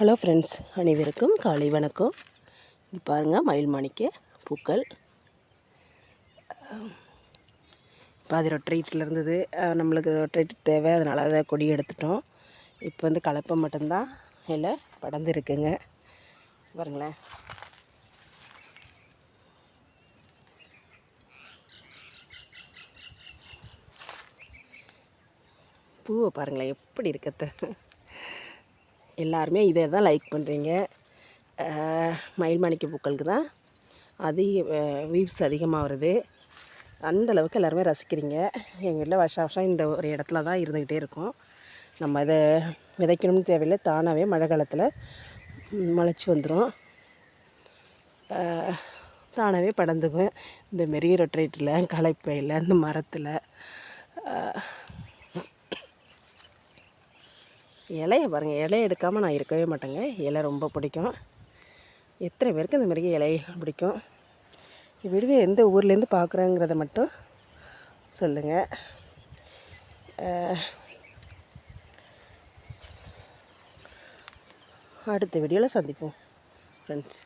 Hello friends அனைவருக்கும் காலை வணக்கம். இங்கே பாருங்கள் மயில் மாணிக்க பூக்கள். இப்போ அது ரொட்ரேட்டில் இருந்தது. நம்மளுக்கு ரொட்ரேட் தேவை அதனால் அதை கொடி எடுத்துட்டோம். இப்போ வந்து கலப்பை மட்டும்தான் இல்லை படர்ந்து இருக்குங்க பாருங்களேன். பூவை பாருங்களேன் எப்படி இருக்கத்த எல்லாருமே இதை தான் லைக் பண்ணுறீங்க மயில் மாணிக்க பூக்களுக்கு தான் அதிக வியூஸ் அதிகமாக வருது. அந்த அளவுக்கு எல்லாருமே ரசிக்கிறீங்க. எங்கள் வீட்டில் வருஷம் வருஷம் இந்த ஒரு இடத்துல தான் இருந்துக்கிட்டே இருக்கும். நம்ம இதை விதைக்கணும்னு தேவையில்லை தானாகவே மழை காலத்தில் முளைச்சி வந்துடும் தானாகவே படந்துக்குவேன் இந்த மெரிய ரொட்ரேட்டில் களைப்பையில் இந்த மரத்தில் இலைய பாருங்கள் இலைய எடுக்காமல் நான் இருக்கவே மாட்டேங்க. இலை ரொம்ப பிடிக்கும். எத்தனை பேருக்கு இந்த மாதிரி இலைகள் பிடிக்கும்? விடுவே எந்த ஊர்லேருந்து பார்க்குறேங்கிறத மட்டும் சொல்லுங்கள் அடுத்த வீடியோவில் சந்திப்போம் ஃப்ரெண்ட்ஸ்